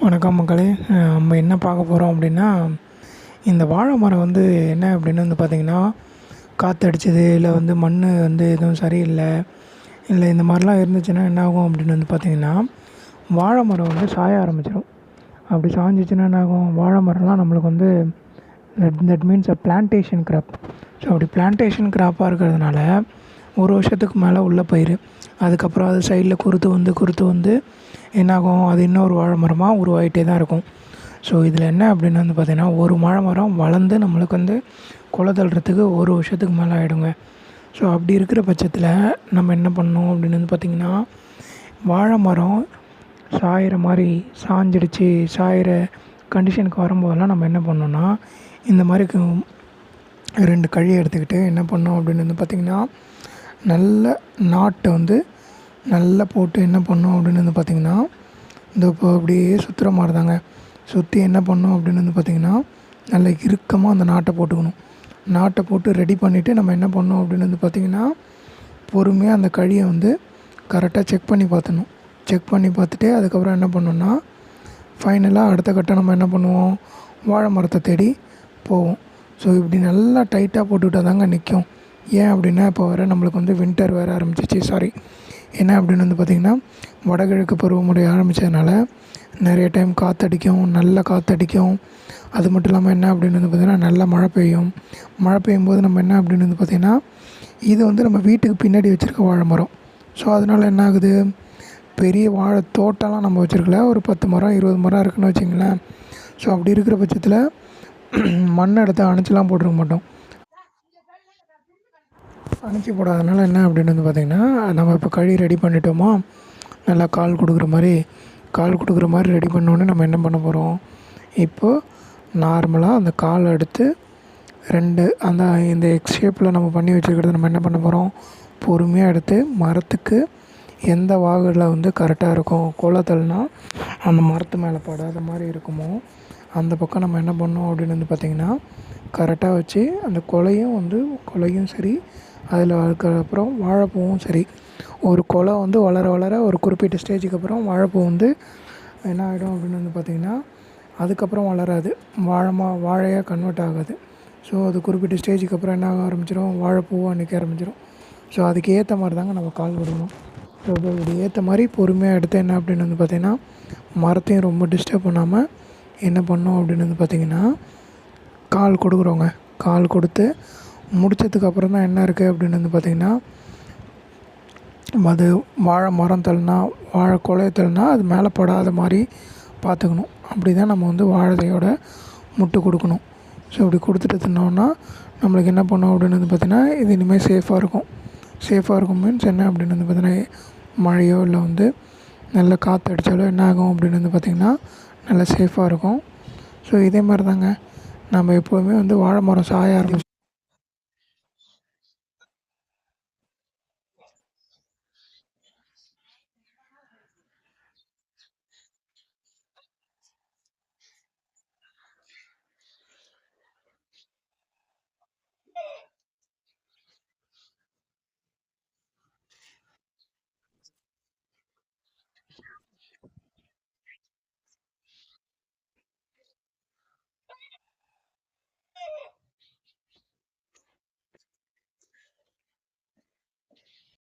வணக்கம் மக்களே. நம்ம என்ன பார்க்க போகிறோம் அப்படின்னா இந்த வாழை மரம் வந்து என்ன அப்படின்னு வந்து பார்த்திங்கன்னா காற்றடிச்சது இல்லை வந்து மண் வந்து எதுவும் சரியில்லை இல்லை இந்த மாதிரிலாம் இருந்துச்சுன்னா என்ன ஆகும் அப்படின்னு வந்து பார்த்திங்கன்னா வாழை மரம் வந்து சாய ஆரம்பிச்சிடும் அப்படி சாஞ்சிச்சுன்னா என்ன ஆகும்? வாழை மரம்லாம் நம்மளுக்கு வந்து that means uh plantation crop so அப்படி பிளான்டேஷன் கிராப்பாக இருக்கிறதுனால ஒரு வருஷத்துக்கு மேலே உள்ள பயிர் அதுக்கப்புறம் அது சைடில் குருத்து வந்து குருத்து வந்து என்னாகும்? அது இன்னொரு வாழை மரமாக உருவாகிட்டே தான் இருக்கும். ஸோ இதில் என்ன அப்படின்னு வந்து பார்த்திங்கன்னா ஒரு வாழை மரம் வளர்ந்து நம்மளுக்கு வந்து குலை தள்ளுறதுக்கு ஒரு வருஷத்துக்கு மேலே ஆகிடுங்க ஸோ அப்படி இருக்கிற பட்சத்தில் நம்ம என்ன பண்ணணும் அப்படின்னு வந்து பார்த்திங்கன்னா வாழை மரம் சாயிற மாதிரி சாஞ்சிடுச்சு சாயிற கண்டிஷனுக்கு வரும்போதெல்லாம் நம்ம என்ன பண்ணோன்னா இந்த மாதிரி ரெண்டு கழியை எடுத்துக்கிட்டு என்ன பண்ணோம் அப்படின்னு வந்து பார்த்திங்கன்னா நல்ல நாட்டை வந்து நல்லா போட்டு என்ன பண்ணோம் அப்படின்னு வந்து பார்த்திங்கன்னா இந்த இப்போ அப்படியே சுற்றுற மாதிரி தாங்க. சுற்றி என்ன பண்ணோம் அப்படின்னு வந்து பார்த்திங்கன்னா நல்ல இறுக்கமாக அந்த நாட்டை போட்டுக்கணும். நாட்டை போட்டு ரெடி பண்ணிவிட்டு நம்ம என்ன பண்ணோம் அப்படின்னு வந்து பார்த்திங்கன்னா பொறுமையாக அந்த கழியை வந்து கரெக்டாக செக் பண்ணி பார்த்துணும் செக் பண்ணி பார்த்துட்டு அதுக்கப்புறம் என்ன பண்ணோன்னா ஃபைனலாக அடுத்த கட்டம் நம்ம என்ன பண்ணுவோம்? வாழை மரத்தை தேடி போவோம். ஸோ இப்படி நல்லா டைட்டாக போட்டுக்கிட்டால் தாங்க நிற்கும். ஏன் அப்படின்னா இப்போ வர நம்மளுக்கு வந்து வின்டர் வேறு ஆரம்பிச்சிச்சு சாரி என்ன அப்படின்னு வந்து பார்த்திங்கன்னா வடகிழக்கு பருவமழை ஆரம்பித்ததுனால நிறைய டைம் காற்றடிக்கும் நல்ல காற்றடிக்கும் அது மட்டும் இல்லாமல் என்ன அப்படின்னு வந்து பார்த்திங்கன்னா நல்ல மழை பெய்யும். மழை பெய்யும் போது நம்ம என்ன அப்படின்னு வந்து பார்த்திங்கன்னா இது வந்து நம்ம வீட்டுக்கு பின்னாடி வச்சுருக்க வாழை மரம் ஸோ அதனால் என்ன ஆகுது? பெரிய வாழை தோட்டம்லாம் நம்ம வச்சுருக்கல. ஒரு பத்து மரம் இருபது மரம் இருக்குன்னு வச்சிங்களேன். ஸோ அப்படி இருக்கிற பட்சத்தில் மண் எடுத்து அணைச்சிலாம் போட்டிருக்க மாட்டோம். அணைச்சி போடாதனால என்ன அப்படின்னு வந்து பார்த்திங்கன்னா நம்ம இப்போ கழி ரெடி பண்ணிட்டோமோ நல்லா கால் கொடுக்குற மாதிரி கால் கொடுக்குற மாதிரி ரெடி பண்ணோடனே நம்ம என்ன பண்ண போகிறோம் இப்போது நார்மலாக அந்த கால் எடுத்து ரெண்டு அந்த இந்த எக்ஸ் ஷேப்பில் நம்ம பண்ணி வச்சுருக்கிறது நம்ம என்ன பண்ண போகிறோம் பொறுமையாக எடுத்து மரத்துக்கு எந்த வாகில் வந்து கரெக்டாக இருக்கும்? கோலத்தல்னால் அந்த மரத்து மேலே படாத மாதிரி இருக்குமோ? அந்த பக்கம் நம்ம என்ன பண்ணோம் அப்படின்னு வந்து பார்த்திங்கன்னா கரெக்டாக வச்சு அந்த கொலையும் வந்து கொலையும் சரி அதில் அப்புறம் வாழைப்பூவும் சரி. ஒரு குளம் வந்து வளர வளர ஒரு குறிப்பிட்ட ஸ்டேஜுக்கு அப்புறம் வாழைப்பூ வந்து என்ன ஆகிடும் அப்படின்னு வந்து பார்த்திங்கன்னா அதுக்கப்புறம் வளராது. வாழைமா வாழையாக கன்வெர்ட் ஆகாது. ஸோ அது குறிப்பிட்ட ஸ்டேஜுக்கு அப்புறம் என்ன ஆக ஆரம்பிச்சிடும்? வாழைப்பூவாக நிற்க ஆரம்பிச்சிடும். ஸோ அதுக்கு ஏற்ற மாதிரி தாங்க நம்ம கால் கொடுக்கணும் ஸோ இப்படி ஏற்ற மாதிரி பொறுமையாக எடுத்து என்ன அப்படின்னு வந்து பார்த்திங்கன்னா மரத்தையும் ரொம்ப டிஸ்டர்ப் பண்ணாமல் என்ன பண்ணோம் அப்படின்னு வந்து பார்த்திங்கன்னா கால் கொடுக்குறோங்க கால் கொடுத்து முடிச்சதுக்கு அப்புறம் தான் என்ன இருக்குது அப்படின்னு வந்து பார்த்திங்கன்னா அது வாழை மரம் தள்ளினா வாழை குலையை தள்ளினா அது மேலே படாத மாதிரி பார்த்துக்கணும் அப்படி தான் நம்ம வந்து வாழைதையோட முட்டு கொடுக்கணும். ஸோ இப்படி கொடுத்துட்டு தின்னோன்னா நம்மளுக்கு என்ன பண்ணோம் அப்படின்னு வந்து பார்த்திங்கன்னா இது இனிமேல் சேஃபாக இருக்கும். சேஃபாக இருக்கும் மீன்ஸ் என்ன அப்படின்னு வந்து பார்த்திங்கன்னா மழையோ இல்லை வந்து நல்ல காற்று அடித்தாலோ என்ன ஆகும் அப்படின்னு வந்து பார்த்திங்கன்னா நல்லா சேஃபாக இருக்கும். ஸோ இதே மாதிரி தாங்க நம்ம எப்போவுமே வந்து வாழை மரம் சாய ஆரம்பிச்சு